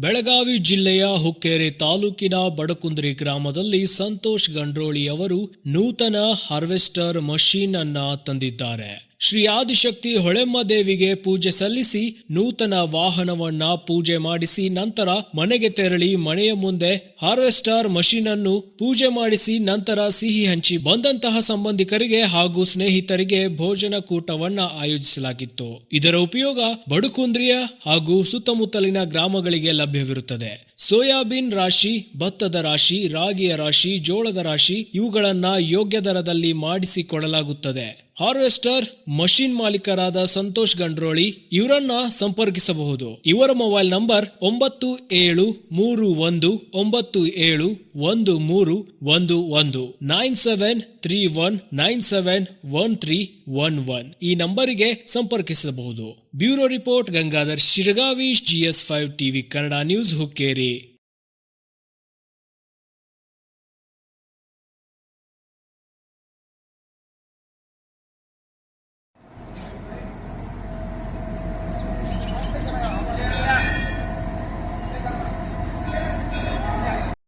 ಬೆಳಗಾವಿ ಜಿಲ್ಲೆಯ ಹುಕ್ಕೇರಿ ತಾಲೂಕಿನ ಬಡಕುಂದ್ರಿ ಗ್ರಾಮದಲ್ಲಿ ಸಂತೋಷ್ ಗಂಡ್ರೋಳಿ ಅವರು ನೂತನ ಹಾರ್ವೆಸ್ಟರ್ ಮಷೀನ್ ಅನ್ನ ತಂದಿದ್ದಾರೆ. ಶ್ರೀ ಆದಿಶಕ್ತಿ ಹೊಳೆಮ್ಮ ದೇವಿಗೆ ಪೂಜೆ ಸಲ್ಲಿಸಿ ನೂತನ ವಾಹನವನ್ನ ಪೂಜೆ ಮಾಡಿಸಿ ನಂತರ ಮನೆಗೆ ತೆರಳಿ ಮನೆಯ ಮುಂದೆ ಹಾರ್ವೆಸ್ಟರ್ ಮಷೀನ್ ಅನ್ನು ಪೂಜೆ ಮಾಡಿಸಿ ನಂತರ ಸಿಹಿ ಹಂಚಿ ಬಂದಂತಹ ಸಂಬಂಧಿಕರಿಗೆ ಹಾಗೂ ಸ್ನೇಹಿತರಿಗೆ ಭೋಜನ ಕೂಟವನ್ನ ಆಯೋಜಿಸಲಾಗಿತ್ತು. ಇದರ ಉಪಯೋಗ ಬಡುಕುಂದ್ರಿಯ ಹಾಗೂ ಸುತ್ತಮುತ್ತಲಿನ ಗ್ರಾಮಗಳಿಗೆ ಲಭ್ಯವಿರುತ್ತದೆ. ಸೋಯಾಬೀನ್ ರಾಶಿ, ಭತ್ತದ ರಾಶಿ, ರಾಗಿಯ ರಾಶಿ, ಜೋಳದ ರಾಶಿ ಇವುಗಳನ್ನ ಯೋಗ್ಯ ದರದಲ್ಲಿ ಮಾಡಿಸಿಕೊಡಲಾಗುತ್ತದೆ. ಹಾರ್ವೆಸ್ಟರ್, ಮಷಿನ್ ಮಾಲೀಕರಾದ ಸಂತೋಷ್ ಗಂಡ್ರೋಳಿ ಇವರನ್ನ ಸಂಪರ್ಕಿಸಬಹುದು. ಇವರ ಮೊಬೈಲ್ ನಂಬರ್ ಒಂಬತ್ತು ಏಳು ಮೂರು ಒಂದು ಒಂಬತ್ತು ಏಳು ಒಂದು ಮೂರು ಒಂದು ಒಂದು. Nine seven three one nine seven one three one one. ಈ ನಂಬರಿಗೆ ಸಂಪರ್ಕಿಸಬಹುದು. Bureau report, Gangadhar Shiragavi GS five TV Kannada news Hukkeri.